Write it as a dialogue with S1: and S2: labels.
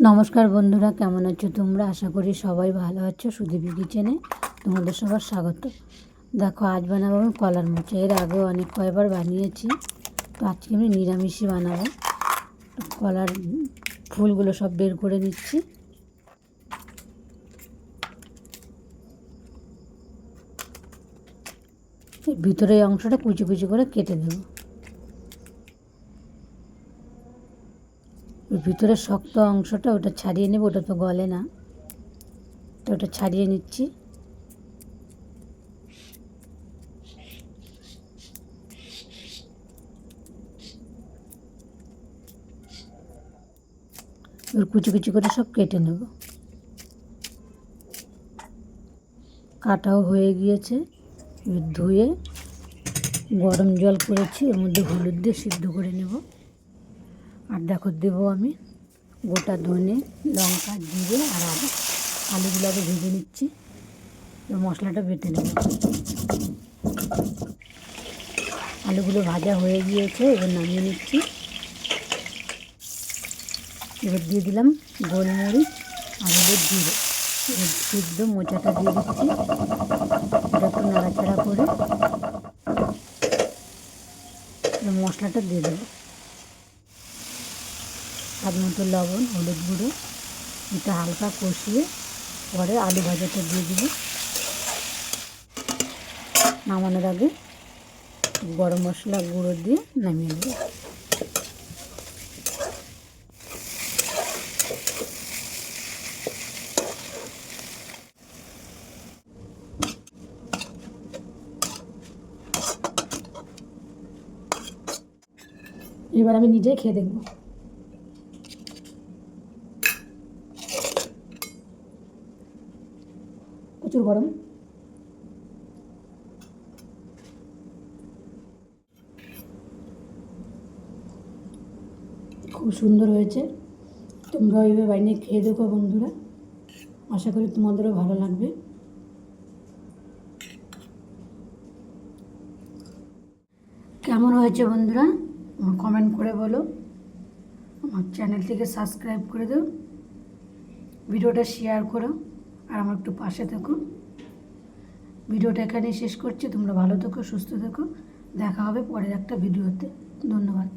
S1: নমস্কার বন্ধুরা, কেমন আছো তোমরা? আশা করি সবাই ভালো আছো। সুদীপী কিচেনে তোমাদের সবার স্বাগত। দেখো, আজ বানাবো আমি কলার মোচা। এর আগেও অনেক কয়বার বানিয়েছি। তো আজকে আমি নিরামিষই বানাবো। কলার ফুলগুলো সব বের করে নিচ্ছি। এই ভিতরের অংশটা কুচি কুচি করে কেটে দেবো। ওই ভিতরের শক্ত অংশটা ওটা ছাড়িয়ে নেব, ওটা তো গলে না। তো ওটা ছাড়িয়ে নিচ্ছি। এবার কুচি কুচি করে সব কেটে নেব। কাটাও হয়ে গিয়েছে। ধুয়ে গরম জল করেছি, এর মধ্যে হলুদ দিয়ে সিদ্ধ করে নেব। আর দেখো দেবো আমি গোটা ধনে, লঙ্কা, জিরে আর আদা আলুগুলো ভেজে নিচ্ছি। এবার মশলাটা বেটে নেব। আলুগুলো ভাজা হয়ে গিয়েছে, এবার নামিয়ে নিচ্ছি। এবার দিয়ে দিলাম গোলমরিচ আর হলুদ জিরে। এবার সিদ্ধ মোচাটা দিয়ে দিচ্ছি। একটু নাড়াচাড়া করে। এবার মশলাটা দিয়ে দেবো। স্বাদ মতো লবণ, হলুদ গুঁড়ো এটা হালকা কষিয়ে পরে আলু ভাজাটা দিয়ে দিব। নামানোর আগে গরম মশলা গুঁড়ো দিয়ে নামিয়ে নেব। এবার আমি নিজেই খেয়ে দেখব। প্রচুর গরম। খুব সুন্দর হয়েছে। তোমরা ওইভাবে বানিয়ে খেয়ে দেখো বন্ধুরা। আশা করি তোমাদেরও ভালো লাগবে। কেমন হয়েছে বন্ধুরা? কমেন্ট করে বলো। আমার চ্যানেলটিকে সাবস্ক্রাইব করে দাও। ভিডিওটা শেয়ার করো। আর আমার একটু পাশে থেকো। ভিডিওটা এখানেই শেষ করছি। তোমরা ভালো থেকো, সুস্থ থেকো। দেখা হবে পরের একটা ভিডিওতে। ধন্যবাদ।